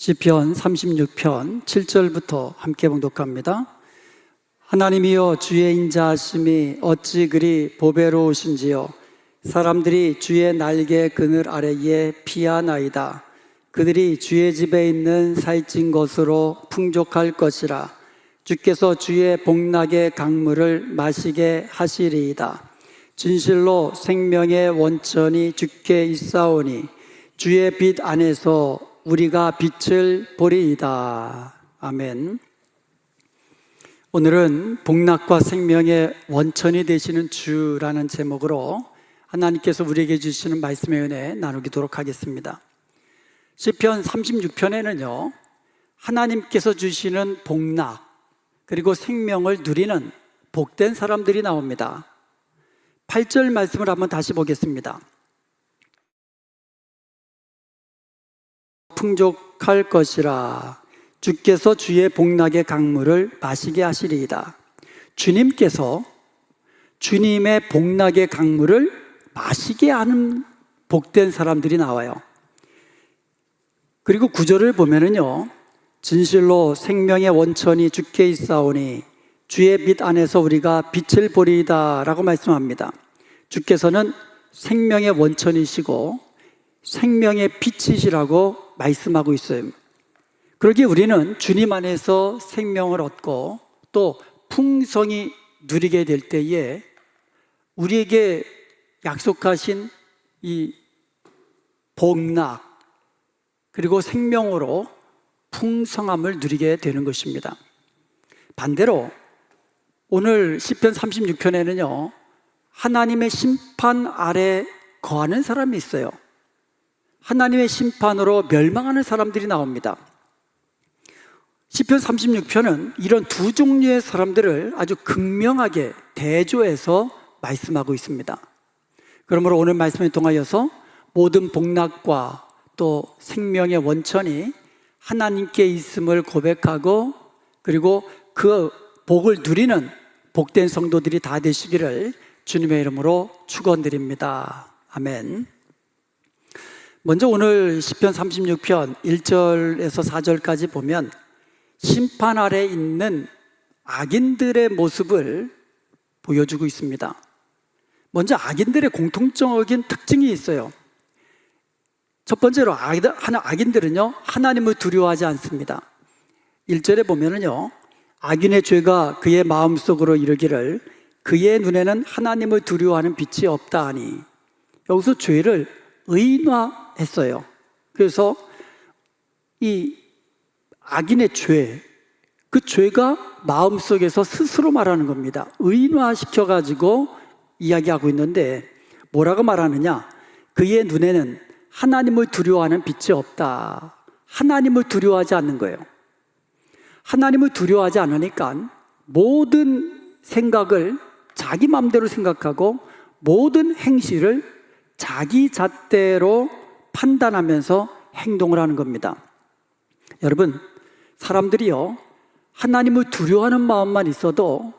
시편 36편 7절부터 함께 봉독합니다. 하나님이여 주의 인자하심이 어찌 그리 보배로우신지요. 사람들이 주의 날개 그늘 아래에 피하나이다. 그들이 주의 집에 있는 살찐 것으로 풍족할 것이라. 주께서 주의 복락의 강물을 마시게 하시리이다. 진실로 생명의 원천이 주께 있사오니 주의 빛 안에서 우리가 빛을 보리이다. 아멘. 오늘은 복락과 생명의 원천이 되시는 주라는 제목으로 하나님께서 우리에게 주시는 말씀의 은혜 나누기도록 하겠습니다. 시편 36편에는요. 하나님께서 주시는 복락 그리고 생명을 누리는 복된 사람들이 나옵니다. 8절 말씀을 한번 다시 보겠습니다. 풍족할 것이라 주께서 주의 복락의 강물을 마시게 하시리이다. 주님께서 주님의 복락의 강물을 마시게 하는 복된 사람들이 나와요. 그리고 구절을 보면은요. 진실로 생명의 원천이 주께 있사오니 주의 빛 안에서 우리가 빛을 보리이다라고 말씀합니다. 주께서는 생명의 원천이시고 생명의 빛이시라고 말씀하고 있어요. 그러기에 우리는 주님 안에서 생명을 얻고 또 풍성이 누리게 될 때에 우리에게 약속하신 이 복락 그리고 생명으로 풍성함을 누리게 되는 것입니다. 반대로 오늘 시편 36편에는요. 하나님의 심판 아래 거하는 사람이 있어요. 하나님의 심판으로 멸망하는 사람들이 나옵니다. 시편 36편은 이런 두 종류의 사람들을 아주 극명하게 대조해서 말씀하고 있습니다. 그러므로 오늘 말씀을 통하여서 모든 복락과 또 생명의 원천이 하나님께 있음을 고백하고 그리고 그 복을 누리는 복된 성도들이 다 되시기를 주님의 이름으로 축원드립니다. 아멘. 먼저 오늘 시편 36편 1절에서 4절까지 보면 심판 아래 있는 악인들의 모습을 보여주고 있습니다. 먼저 악인들의 공통적인 특징이 있어요. 첫 번째로 악인들은요, 하나님을 두려워하지 않습니다. 1절에 보면은요, 악인의 죄가 그의 마음속으로 이르기를 그의 눈에는 하나님을 두려워하는 빛이 없다 하니 여기서 죄를 의인화 했어요. 그래서 이 악인의 죄, 그 죄가 마음속에서 스스로 말하는 겁니다. 의인화 시켜 가지고 이야기하고 있는데 뭐라고 말하느냐? 그의 눈에는 하나님을 두려워하는 빛이 없다. 하나님을 두려워하지 않는 거예요. 하나님을 두려워하지 않으니까 모든 생각을 자기 마음대로 생각하고 모든 행실을 자기 잣대로 판단하면서 행동을 하는 겁니다. 여러분, 사람들이요, 하나님을 두려워하는 마음만 있어도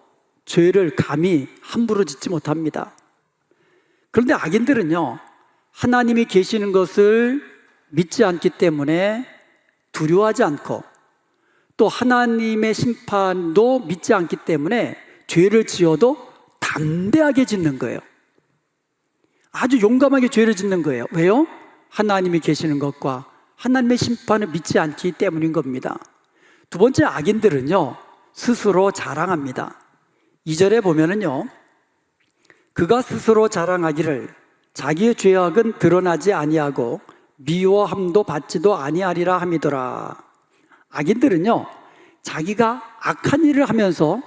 죄를 감히 함부로 짓지 못합니다. 그런데 악인들은요, 하나님이 계시는 것을 믿지 않기 때문에 두려워하지 않고 또 하나님의 심판도 믿지 않기 때문에 죄를 지어도 담대하게 짓는 거예요. 아주 용감하게 죄를 짓는 거예요. 왜요? 하나님이 계시는 것과 하나님의 심판을 믿지 않기 때문인 겁니다. 두 번째 악인들은요, 스스로 자랑합니다. 2절에 보면은요, 그가 스스로 자랑하기를 자기의 죄악은 드러나지 아니하고 미워함도 받지도 아니하리라 함이더라. 악인들은요, 자기가 악한 일을 하면서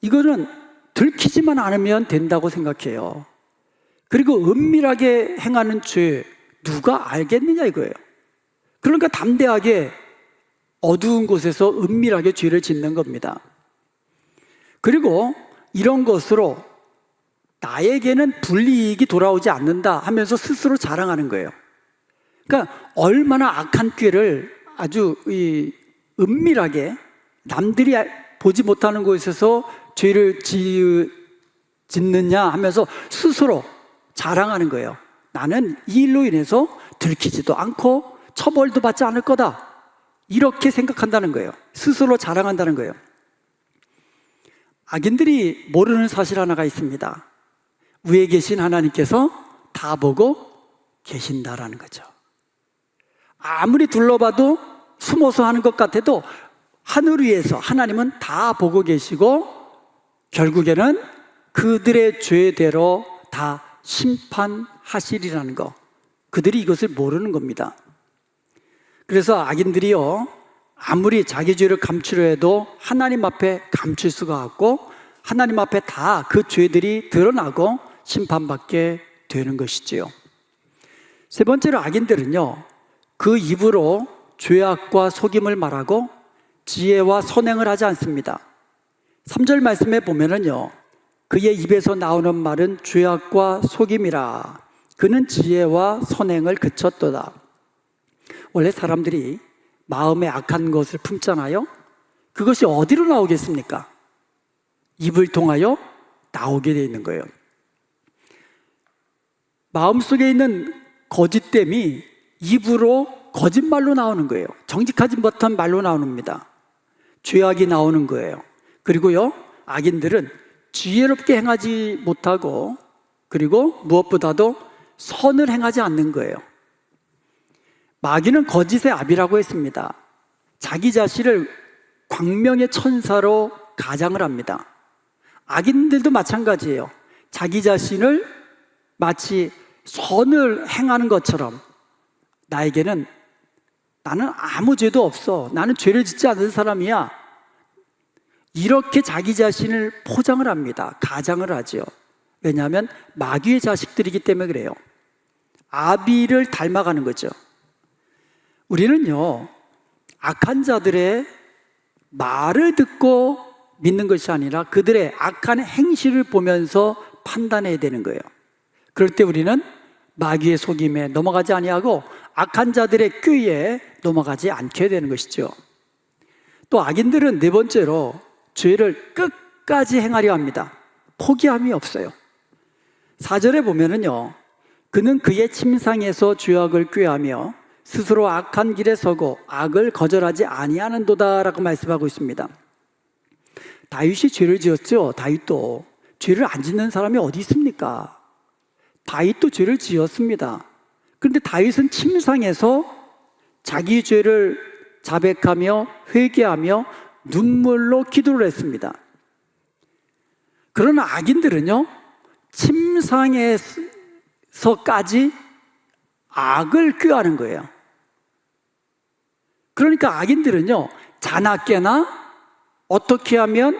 이거는 들키지만 않으면 된다고 생각해요. 그리고 은밀하게 행하는 죄, 누가 알겠느냐 이거예요. 그러니까 담대하게 어두운 곳에서 은밀하게 죄를 짓는 겁니다. 그리고 이런 것으로 나에게는 불이익이 돌아오지 않는다 하면서 스스로 자랑하는 거예요. 그러니까 얼마나 악한 꾀를 아주 이 은밀하게 남들이 보지 못하는 곳에서 죄를 짓느냐 하면서 스스로 자랑하는 거예요. 나는 이 일로 인해서 들키지도 않고 처벌도 받지 않을 거다. 이렇게 생각한다는 거예요. 스스로 자랑한다는 거예요. 악인들이 모르는 사실 하나가 있습니다. 위에 계신 하나님께서 다 보고 계신다라는 거죠. 아무리 둘러봐도 숨어서 하는 것 같아도 하늘 위에서 하나님은 다 보고 계시고 결국에는 그들의 죄대로 다 심판 하시리라는 거. 그들이 이것을 모르는 겁니다. 그래서 악인들이요, 아무리 자기 죄를 감추려 해도 하나님 앞에 감출 수가 없고 하나님 앞에 다 그 죄들이 드러나고 심판받게 되는 것이지요. 세 번째로 악인들은요, 그 입으로 죄악과 속임을 말하고 지혜와 선행을 하지 않습니다. 3절 말씀에 보면은요, 그의 입에서 나오는 말은 죄악과 속임이라. 그는 지혜와 선행을 그쳤도다. 원래 사람들이 마음에 악한 것을 품잖아요. 그것이 어디로 나오겠습니까? 입을 통하여 나오게 되어 있는 거예요. 마음속에 있는 거짓됨이 입으로 거짓말로 나오는 거예요. 정직하지 못한 말로 나옵니다. 죄악이 나오는 거예요. 그리고요, 악인들은 지혜롭게 행하지 못하고 그리고 무엇보다도 선을 행하지 않는 거예요. 마귀는 거짓의 압이라고 했습니다. 자기 자신을 광명의 천사로 가장을 합니다. 악인들도 마찬가지예요. 자기 자신을 마치 선을 행하는 것처럼 나에게는 나는 아무 죄도 없어. 나는 죄를 짓지 않는 사람이야. 이렇게 자기 자신을 포장을 합니다. 가장을 하죠. 왜냐하면 마귀의 자식들이기 때문에 그래요. 아비를 닮아가는 거죠. 우리는요, 악한 자들의 말을 듣고 믿는 것이 아니라 그들의 악한 행실을 보면서 판단해야 되는 거예요. 그럴 때 우리는 마귀의 속임에 넘어가지 아니하고 악한 자들의 꾀에 넘어가지 않게 되는 것이죠. 또 악인들은 네 번째로 죄를 끝까지 행하려 합니다. 포기함이 없어요. 사절에 보면은요, 그는 그의 침상에서 죄악을 꾀하며 스스로 악한 길에 서고 악을 거절하지 아니하는도다라고 말씀하고 있습니다. 다윗이 죄를 지었죠. 다윗도 죄를 안 짓는 사람이 어디 있습니까? 다윗도 죄를 지었습니다. 그런데 다윗은 침상에서 자기 죄를 자백하며 회개하며 눈물로 기도를 했습니다. 그러나 악인들은요, 침상에 서까지 악을 꾀하는 거예요. 그러니까 악인들은요, 자나깨나 어떻게 하면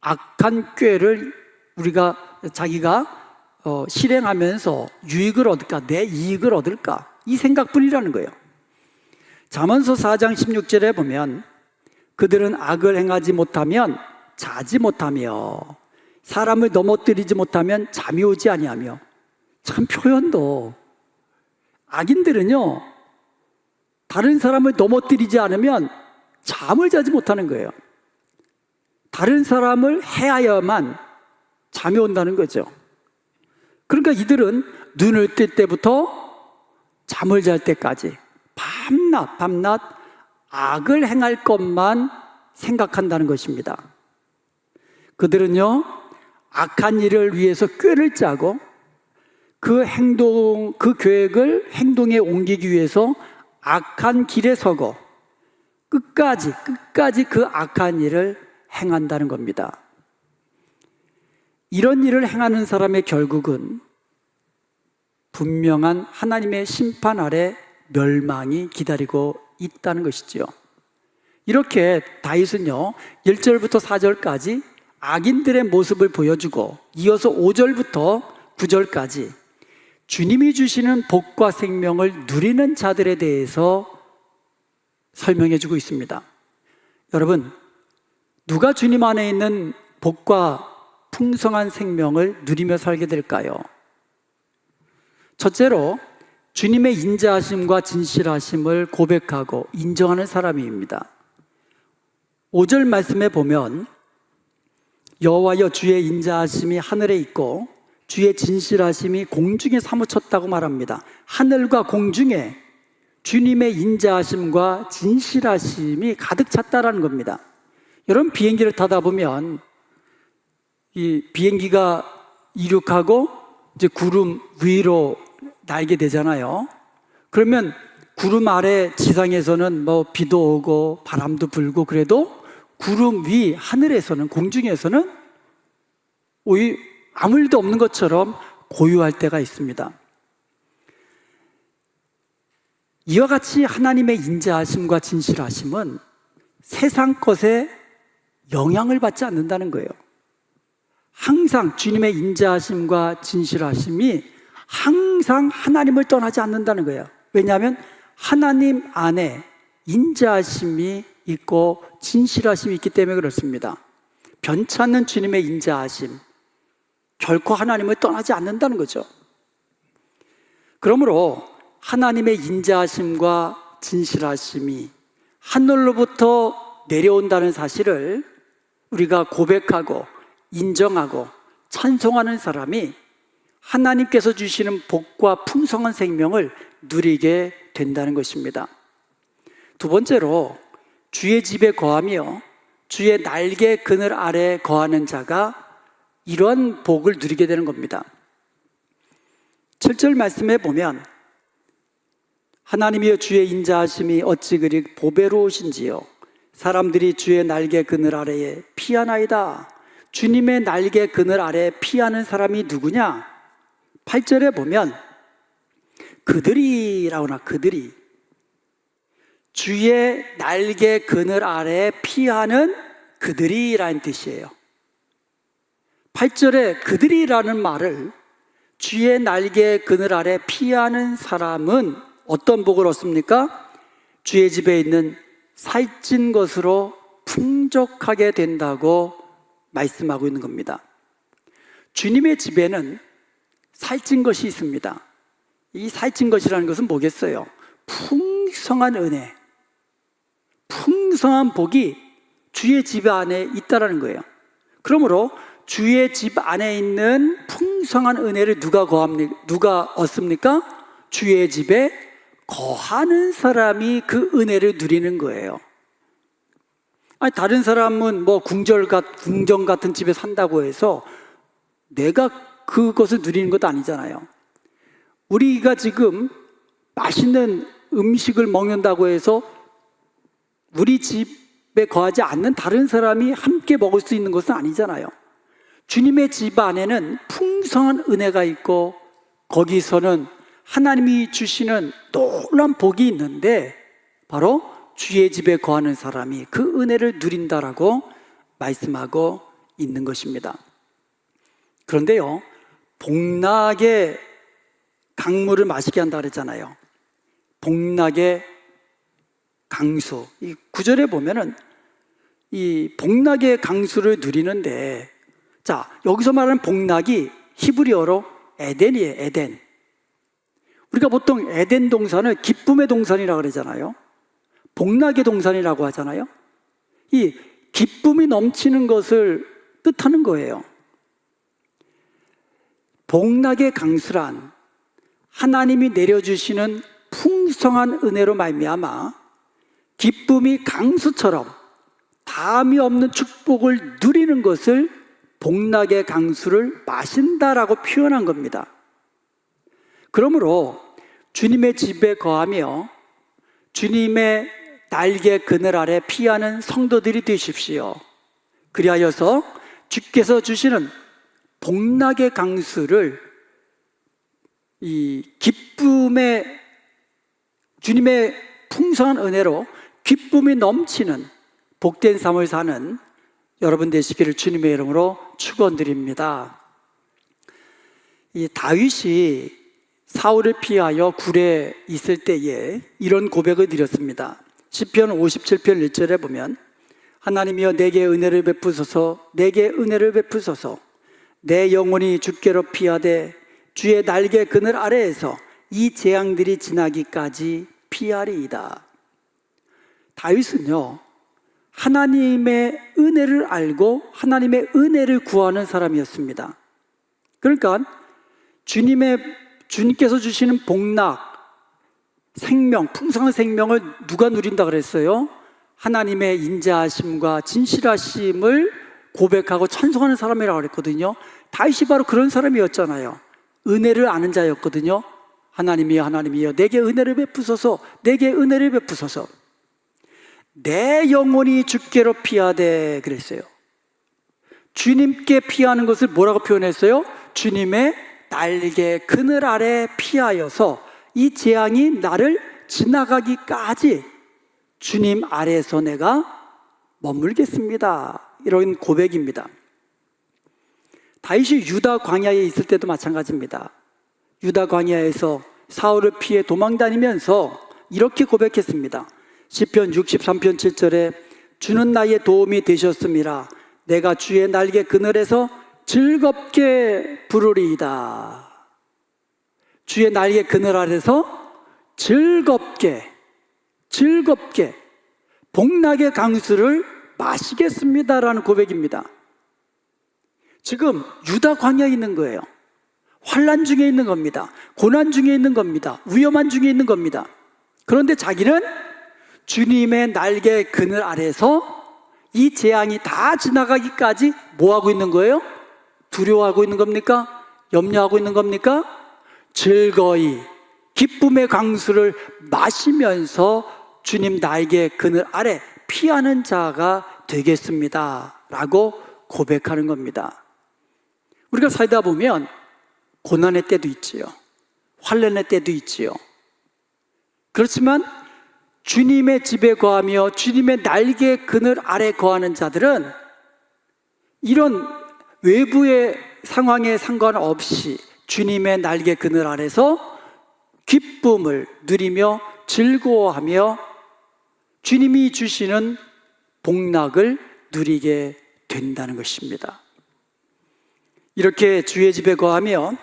악한 꾀를 우리가 자기가 어, 실행하면서 유익을 얻을까, 내 이익을 얻을까, 이 생각뿐이라는 거예요. 잠언서 4장 16절에 보면 그들은 악을 행하지 못하면 자지 못하며 사람을 넘어뜨리지 못하면 잠이 오지 아니하며 참 표현도 악인들은요 다른 사람을 넘어뜨리지 않으면 잠을 자지 못하는 거예요. 다른 사람을 해야만 잠이 온다는 거죠. 그러니까 이들은 눈을 뜰 때부터 잠을 잘 때까지 밤낮 밤낮 악을 행할 것만 생각한다는 것입니다. 그들은요, 악한 일을 위해서 꾀를 짜고 그 행동, 그 계획을 행동에 옮기기 위해서 악한 길에 서고 끝까지, 끝까지 그 악한 일을 행한다는 겁니다. 이런 일을 행하는 사람의 결국은 분명한 하나님의 심판 아래 멸망이 기다리고 있다는 것이지요. 이렇게 다윗은요, 1절부터 4절까지 악인들의 모습을 보여주고 이어서 5절부터 9절까지 주님이 주시는 복과 생명을 누리는 자들에 대해서 설명해 주고 있습니다. 여러분, 누가 주님 안에 있는 복과 풍성한 생명을 누리며 살게 될까요? 첫째로 주님의 인자하심과 진실하심을 고백하고 인정하는 사람입니다. 5절 말씀에 보면 여호와여 주의 인자하심이 하늘에 있고 주의 진실하심이 공중에 사무쳤다고 말합니다. 하늘과 공중에 주님의 인자하심과 진실하심이 가득 찼다라는 겁니다. 여러분 비행기를 타다 보면 이 비행기가 이륙하고 이제 구름 위로 날게 되잖아요. 그러면 구름 아래 지상에서는 뭐 비도 오고 바람도 불고 그래도 구름 위 하늘에서는 공중에서는 오히 아무 일도 없는 것처럼 고요할 때가 있습니다. 이와 같이 하나님의 인자하심과 진실하심은 세상 것에 영향을 받지 않는다는 거예요. 항상 주님의 인자하심과 진실하심이 항상 하나님을 떠나지 않는다는 거예요. 왜냐하면 하나님 안에 인자하심이 있고 진실하심이 있기 때문에 그렇습니다. 변찮는 주님의 인자하심, 결코 하나님을 떠나지 않는다는 거죠. 그러므로 하나님의 인자하심과 진실하심이 하늘로부터 내려온다는 사실을 우리가 고백하고 인정하고 찬송하는 사람이 하나님께서 주시는 복과 풍성한 생명을 누리게 된다는 것입니다. 두 번째로 주의 집에 거하며 주의 날개 그늘 아래 거하는 자가 이러한 복을 누리게 되는 겁니다. 7절 말씀에 보면 하나님이여 주의 인자하심이 어찌 그리 보배로우신지요 사람들이 주의 날개 그늘 아래에 피하나이다 주님의 날개 그늘 아래 피하는 사람이 누구냐? 8절에 보면 그들이라고 나 그들이 주의 날개 그늘 아래 피하는 그들이라는 뜻이에요. 8절에 그들이라는 말을 주의 날개 그늘 아래 피하는 사람은 어떤 복을 얻습니까? 주의 집에 있는 살찐 것으로 풍족하게 된다고 말씀하고 있는 겁니다. 주님의 집에는 살찐 것이 있습니다. 이 살찐 것이라는 것은 뭐겠어요? 풍성한 은혜, 풍성한 복이 주의 집 안에 있다라는 거예요. 그러므로 주의 집 안에 있는 풍성한 은혜를 누가 거합니까? 누가 얻습니까? 주의 집에 거하는 사람이 그 은혜를 누리는 거예요. 아니, 다른 사람은 뭐 궁절 같, 궁정 같은 집에 산다고 해서 내가 그것을 누리는 것도 아니잖아요. 우리가 지금 맛있는 음식을 먹는다고 해서 우리 집에 거하지 않는 다른 사람이 함께 먹을 수 있는 것은 아니잖아요. 주님의 집 안에는 풍성한 은혜가 있고 거기서는 하나님이 주시는 놀란 복이 있는데 바로 주의 집에 거하는 사람이 그 은혜를 누린다라고 말씀하고 있는 것입니다. 그런데요, 복락의 강물을 마시게 한다 그랬잖아요. 복락의 강수. 이 구절에 보면은 이 복락의 강수를 누리는데 자, 여기서 말하는 복락이 히브리어로 에덴이에요, 에덴. 우리가 보통 에덴 동산을 기쁨의 동산이라고 그러잖아요. 복락의 동산이라고 하잖아요. 이 기쁨이 넘치는 것을 뜻하는 거예요. 복락의 강수란 하나님이 내려주시는 풍성한 은혜로 말미암아 기쁨이 강수처럼 담이 없는 축복을 누리는 것을 복락의 강수를 마신다라고 표현한 겁니다. 그러므로 주님의 집에 거하며 주님의 날개 그늘 아래 피하는 성도들이 되십시오. 그리하여서 주께서 주시는 복락의 강수를 이 기쁨의 주님의 풍성한 은혜로 기쁨이 넘치는 복된 삶을 사는 여러분 되시기를 주님의 이름으로 축원드립니다. 이 다윗이 사울을 피하여 굴에 있을 때에 이런 고백을 드렸습니다. 시편 57편 1절에 보면 하나님이여 내게 은혜를 베푸소서 내게 은혜를 베푸소서 내 영혼이 주께로 피하되 주의 날개 그늘 아래에서 이 재앙들이 지나기까지 피하리이다. 다윗은요 하나님의 은혜를 알고 하나님의 은혜를 구하는 사람이었습니다. 그러니까 주님의 주님께서 주시는 복락, 생명, 풍성한 생명을 누가 누린다 그랬어요? 하나님의 인자하심과 진실하심을 고백하고 찬송하는 사람이라고 그랬거든요. 다윗이 바로 그런 사람이었잖아요. 은혜를 아는 자였거든요. 하나님이여 하나님이여 내게 은혜를 베푸소서 내게 은혜를 베푸소서 내 영혼이 주께로 피하되 그랬어요. 주님께 피하는 것을 뭐라고 표현했어요? 주님의 날개 그늘 아래 피하여서 이 재앙이 나를 지나가기까지 주님 아래에서 내가 머물겠습니다. 이런 고백입니다. 다윗이 유다 광야에 있을 때도 마찬가지입니다. 유다 광야에서 사울을 피해 도망 다니면서 이렇게 고백했습니다. 시편 63편 7절에 주는 나의 도움이 되셨습니다. 내가 주의 날개 그늘에서 즐겁게 부르리이다. 주의 날개 그늘 아래서 즐겁게 즐겁게 복락의 강수를 마시겠습니다라는 고백입니다. 지금 유다 광야에 있는 거예요. 환란 중에 있는 겁니다. 고난 중에 있는 겁니다. 위험한 중에 있는 겁니다. 그런데 자기는 주님의 날개 그늘 아래서 이 재앙이 다 지나가기까지 뭐 하고 있는 거예요? 두려워하고 있는 겁니까? 염려하고 있는 겁니까? 즐거이 기쁨의 강수를 마시면서 주님 날개 그늘 아래 피하는 자가 되겠습니다. 라고 고백하는 겁니다. 우리가 살다 보면 고난의 때도 있지요. 환란의 때도 있지요. 그렇지만 주님의 집에 거하며 주님의 날개 그늘 아래 거하는 자들은 이런 외부의 상황에 상관없이 주님의 날개 그늘 아래서 기쁨을 누리며 즐거워하며 주님이 주시는 복락을 누리게 된다는 것입니다. 이렇게 주의 집에 거하며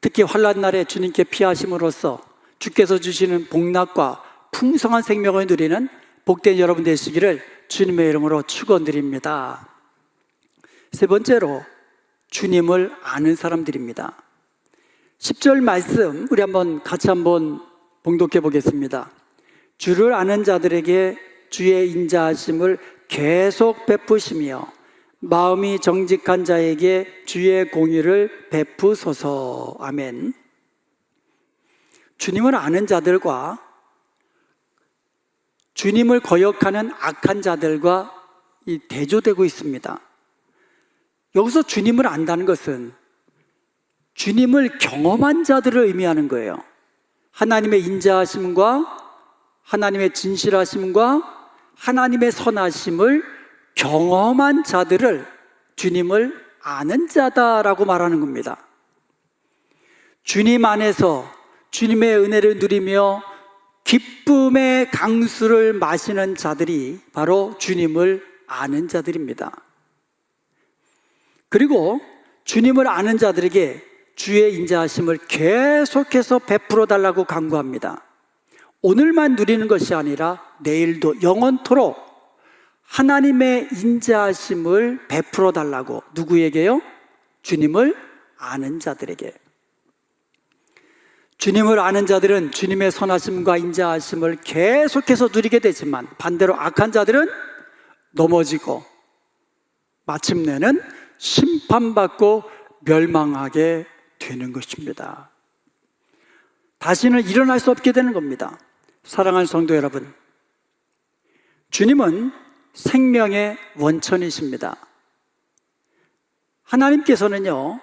특히 환란 날에 주님께 피하심으로써 주께서 주시는 복락과 풍성한 생명을 누리는 복된 여러분 되시기를 주님의 이름으로 축원드립니다. 세 번째로 주님을 아는 사람들입니다. 10절 말씀 우리 한번 같이 한번 봉독해 보겠습니다. 주를 아는 자들에게 주의 인자하심을 계속 베푸시며 마음이 정직한 자에게 주의 공의를 베푸소서. 아멘. 주님을 아는 자들과 주님을 거역하는 악한 자들과 이 대조되고 있습니다. 여기서 주님을 안다는 것은 주님을 경험한 자들을 의미하는 거예요. 하나님의 인자하심과 하나님의 진실하심과 하나님의 선하심을 경험한 자들을 주님을 아는 자다라고 말하는 겁니다. 주님 안에서 주님의 은혜를 누리며 기쁨의 강수를 마시는 자들이 바로 주님을 아는 자들입니다. 그리고 주님을 아는 자들에게 주의 인자하심을 계속해서 베풀어 달라고 강구합니다. 오늘만 누리는 것이 아니라 내일도 영원토록 하나님의 인자하심을 베풀어 달라고 누구에게요? 주님을 아는 자들에게. 주님을 아는 자들은 주님의 선하심과 인자하심을 계속해서 누리게 되지만 반대로 악한 자들은 넘어지고 마침내는 심판받고 멸망하게 되는 것입니다. 다시는 일어날 수 없게 되는 겁니다. 사랑하는 성도 여러분, 주님은 생명의 원천이십니다. 하나님께서는요,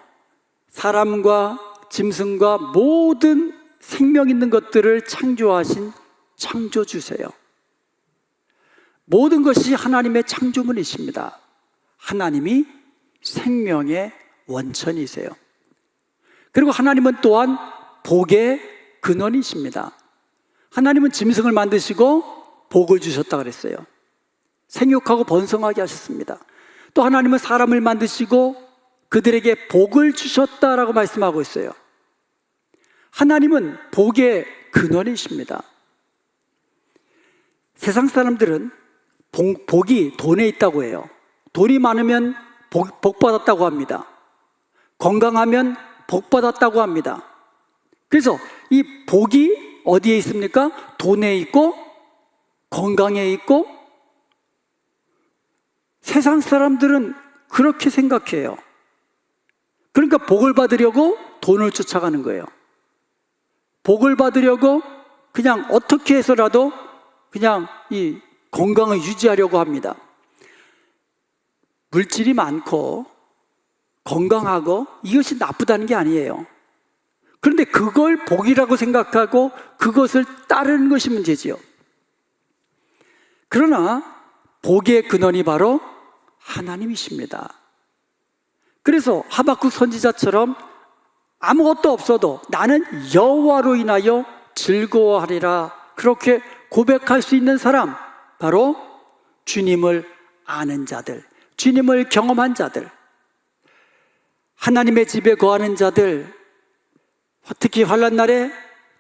사람과 짐승과 모든 생명 있는 것들을 창조하신 창조주세요. 모든 것이 하나님의 창조물이십니다. 하나님이 생명의 원천이세요. 그리고 하나님은 또한 복의 근원이십니다. 하나님은 짐승을 만드시고 복을 주셨다 그랬어요. 생육하고 번성하게 하셨습니다. 또 하나님은 사람을 만드시고 그들에게 복을 주셨다라고 말씀하고 있어요. 하나님은 복의 근원이십니다. 세상 사람들은 복, 복이 돈에 있다고 해요. 돈이 많으면 복, 복 받았다고 합니다. 건강하면 복 받았다고 합니다. 그래서 이 복이 어디에 있습니까? 돈에 있고 건강에 있고 세상 사람들은 그렇게 생각해요. 그러니까 복을 받으려고 돈을 쫓아가는 거예요. 복을 받으려고 그냥 어떻게 해서라도 그냥 이 건강을 유지하려고 합니다. 물질이 많고 건강하고 이것이 나쁘다는 게 아니에요. 그런데 그걸 복이라고 생각하고 그것을 따르는 것이 문제지요. 그러나 복의 근원이 바로 하나님이십니다. 그래서 하박국 선지자처럼 아무것도 없어도 나는 여호와로 인하여 즐거워하리라. 그렇게 고백할 수 있는 사람 바로 주님을 아는 자들, 주님을 경험한 자들, 하나님의 집에 거하는 자들, 특히 환란 날에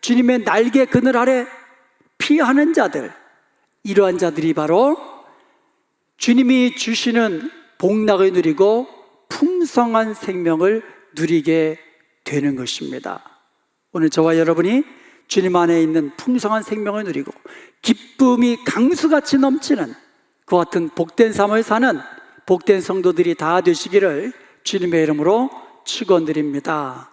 주님의 날개 그늘 아래 피하는 자들, 이러한 자들이 바로 주님이 주시는 복락을 누리고 풍성한 생명을 누리게 되는 것입니다. 오늘 저와 여러분이 주님 안에 있는 풍성한 생명을 누리고 기쁨이 강수같이 넘치는 그 같은 복된 삶을 사는 복된 성도들이 다 되시기를 주님의 이름으로 축원드립니다.